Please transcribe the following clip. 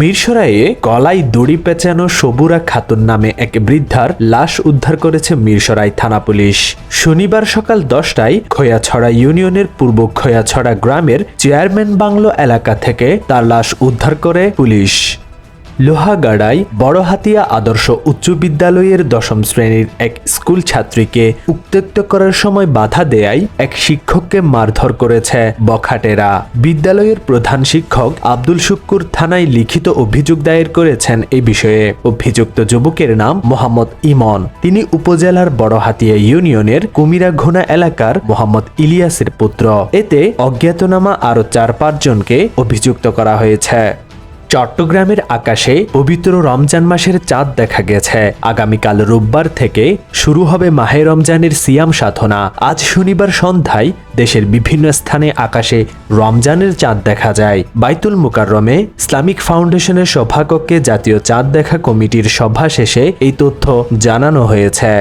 মিরসরাইয়ে গলায় দড়ি পেঁচানো সবুরা খাতুন নামে এক বৃদ্ধার লাশ উদ্ধার করেছে মিরসরাই থানা পুলিশ। শনিবার সকাল দশটায় খোয়াছড়া ইউনিয়নের পূর্ব খোয়াছড়া গ্রামের চেয়ারম্যান বাংলো এলাকা থেকে তার লাশ উদ্ধার করে পুলিশ। লোহাগাড়ায় বড়হাতিয়া আদর্শ উচ্চ বিদ্যালয়ের দশম শ্রেণির এক স্কুল ছাত্রীকে উত্ত্যক্ত করার সময় বাধা দেয়ায় এক শিক্ষককে মারধর করেছে বখাটেরা। বিদ্যালয়ের প্রধান শিক্ষক আব্দুল শুক্কুর থানায় লিখিত অভিযোগ দায়ের করেছেন এই বিষয়ে। অভিযুক্ত যুবকের নাম মোহাম্মদ ইমন। তিনি উপজেলার বড়হাতিয়া ইউনিয়নের কুমিরাঘোনা এলাকার মোহাম্মদ ইলিয়াসের পুত্র। এতে অজ্ঞাতনামা আরও চার পাঁচজনকে অভিযুক্ত করা হয়েছে। চট্টগ্রামের আকাশে পবিত্র রমজান মাসের চাঁদ দেখা গেছে। আগামীকাল রোববার থেকে শুরু হবে মাহে রমজানের সিয়াম সাধনা। আজ শনিবার সন্ধ্যায় দেশের বিভিন্ন স্থানে আকাশে রমজানের চাঁদ দেখা যায়। বাইতুল মুকাররমে ইসলামিক ফাউন্ডেশনের সভাকক্ষে জাতীয় চাঁদ দেখা কমিটির সভা শেষে এই তথ্য জানানো হয়েছে।